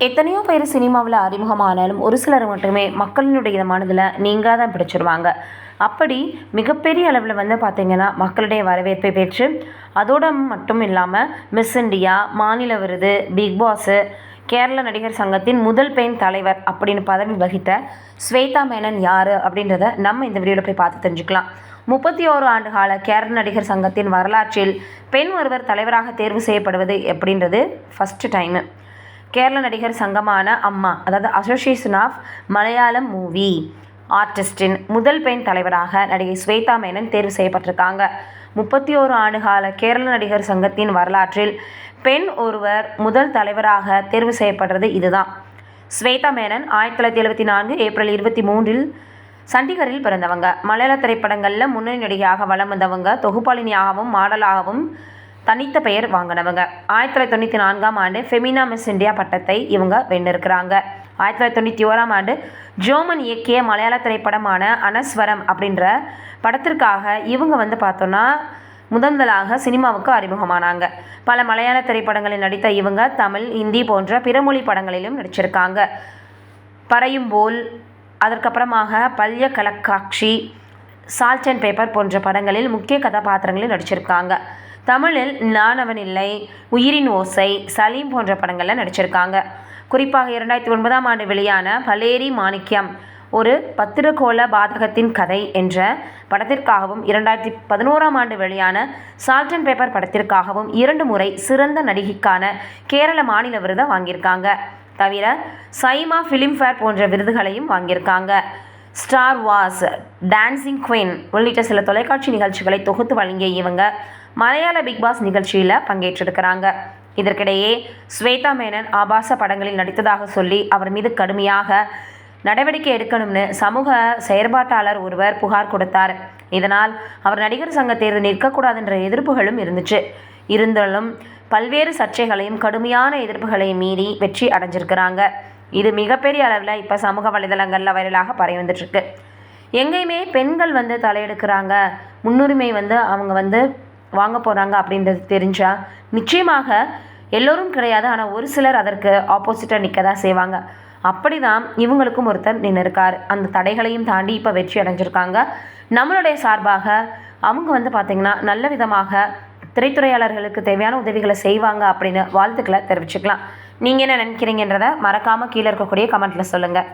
எத்தனையோ பேர் சினிமாவில் அறிமுகமானாலும் ஒரு சிலர் மட்டுமே மக்களினுடைய மனதில் நீங்காத பிடிச்சிருவாங்க. அப்படி மிகப்பெரிய அளவில் வந்து பார்த்திங்கன்னா மக்களுடைய வரவேற்பை பெற்று அதோட மட்டும் இல்லாமல் மிஸ் இண்டியா மாநில விருது பிக் பாஸு கேரள நடிகர் சங்கத்தின் முதல் பெண் தலைவர் அப்படின்னு பதவி வகித்த ஸ்வேதா மேனன் யார் அப்படின்றத நம்ம இந்த வீடியோவில் போய் பார்த்து தெரிஞ்சுக்கலாம். முப்பத்தி ஓரு ஆண்டு கால கேரள நடிகர் சங்கத்தின் வரலாற்றில் பெண் ஒருவர் தலைவராக தேர்வு செய்யப்படுவது அப்படின்றது ஃபஸ்ட்டு டைமு கேரள நடிகர் சங்கமான அம்மா அதாவது அசோசியேஷன் ஆஃப் மலையாளம் மூவி ஆர்டிஸ்டின் முதல் பெண் தலைவராக நடிகை ஸ்வேதா மேனன் தேர்வு செய்யப்பட்டிருக்காங்க. முப்பத்தி ஓரு ஆண்டுகால கேரள நடிகர் சங்கத்தின் வரலாற்றில் பெண் ஒருவர் முதல் தலைவராக தேர்வு செய்யப்படுறது இதுதான். ஸ்வேதா மேனன் ஆயிரத்தி தொள்ளாயிரத்தி எழுபத்தி நான்கு ஏப்ரல் இருபத்தி மூன்றில் சண்டிகரில் பிறந்தவங்க. மலையாள திரைப்படங்களில் முன்னணி நடிகையாக வலம் வந்தவங்க தொகுப்பாளினியாகவும் மாடலாகவும் தனித்த பெயர் வாங்கினவங்க. ஆயிரத்தி தொள்ளாயிரத்தி தொண்ணூற்றி நான்காம் ஆண்டு ஃபெமினா மிஸ் இந்தியா பட்டத்தை இவங்க வென்றிருக்கிறாங்க. ஆயிரத்தி தொள்ளாயிரத்தி தொண்ணூற்றி ஓராம் ஆண்டு ஜோமன் இயக்கிய மலையாள திரைப்படமான அனஸ்வரம் அப்படின்ற படத்திற்காக இவங்க வந்து பார்த்தோன்னா முதன்முதலாக சினிமாவுக்கு அறிமுகமானாங்க. பல மலையாள திரைப்படங்களில் நடித்த இவங்க தமிழ் ஹிந்தி போன்ற பிற மொழி படங்களிலும் நடிச்சிருக்காங்க. பறையும் போல் அதற்கப்புறமாக பல்ய கலக்காட்சி சால்ட் அண்ட் பேப்பர் போன்ற படங்களில் முக்கிய கதாபாத்திரங்களில் நடிச்சிருக்காங்க. தமிழில் நானவன் இல்லை உயிரின் ஓசை சலீம் போன்ற படங்களில் நடிச்சிருக்காங்க. குறிப்பாக இரண்டாயிரத்தி ஒன்பதாம் ஆண்டு வெளியான பலேரி மாணிக்யம் ஒரு பத்திரகோள பாதகத்தின் கதை என்ற படத்திற்காகவும் இரண்டாயிரத்தி பதினோராம் ஆண்டு வெளியான சால்ட் அண்ட் பேப்பர் படத்திற்காகவும் இரண்டு முறை சிறந்த நடிகைக்கான கேரள மாநில விருதை வாங்கியிருக்காங்க. தவிர சைமா ஃபிலிம்ஃபேர் போன்ற விருதுகளையும் வாங்கியிருக்காங்க. ஸ்டார் வாஸ் டான்சிங் குயின் உள்ளிட்ட சில தொலைக்காட்சி நிகழ்ச்சிகளை தொகுத்து வழங்கிய இவங்க. மலையாள பிக் பாஸ் நிகழ்ச்சியில் பங்கேற்றிருக்கிறாங்க. இதற்கிடையே ஸ்வேதா மேனன் ஆபாச படங்களில் நடித்ததாக சொல்லி அவர் மீது கடுமையாக நடவடிக்கை எடுக்கணும்னு சமூக செயற்பாட்டாளர் ஒருவர் புகார் கொடுத்தார். இதனால் அவர் நடிகர் சங்க தேர்வு நிற்கக்கூடாதுன்ற எதிர்ப்புகளும் இருந்துச்சு. இருந்தாலும் பல்வேறு சர்ச்சைகளையும் கடுமையான எதிர்ப்புகளையும் மீறி வெற்றி அடைஞ்சிருக்கிறாங்க. இது மிகப்பெரிய அளவில் இப்போ சமூக வலைதளங்களில் வைரலாக பரவி வந்துட்டுருக்கு எங்கேயுமே பெண்கள் வந்து தலையெடுக்கிறாங்க. முன்னுரிமை வந்து அவங்க வந்து வாங்க போகிறாங்க அப்படின்றது தெரிஞ்சால் நிச்சயமாக எல்லோரும் கிடையாது. ஆனால் ஒரு சிலர் அதற்கு ஆப்போசிட்டாக நிற்க தான் செய்வாங்க. அப்படி தான் இவங்களுக்கும் ஒருத்தர் நின்று இருக்கார் அந்த தடைகளையும் தாண்டி இப்போ வெற்றி அடைஞ்சிருக்காங்க. நம்மளுடைய சார்பாக அவங்க வந்து பார்த்திங்கன்னா நல்ல விதமாக திரைத்துறையாளர்களுக்கு தேவையான உதவிகளை செய்வாங்க அப்படின்னு வாழ்த்துக்களை தெரிவிச்சுக்கலாம். நீங்கள் என்ன நினைக்கிறீங்கன்றதை மறக்காமல் கீழே இருக்கக்கூடிய கமெண்ட்டில் சொல்லுங்கள்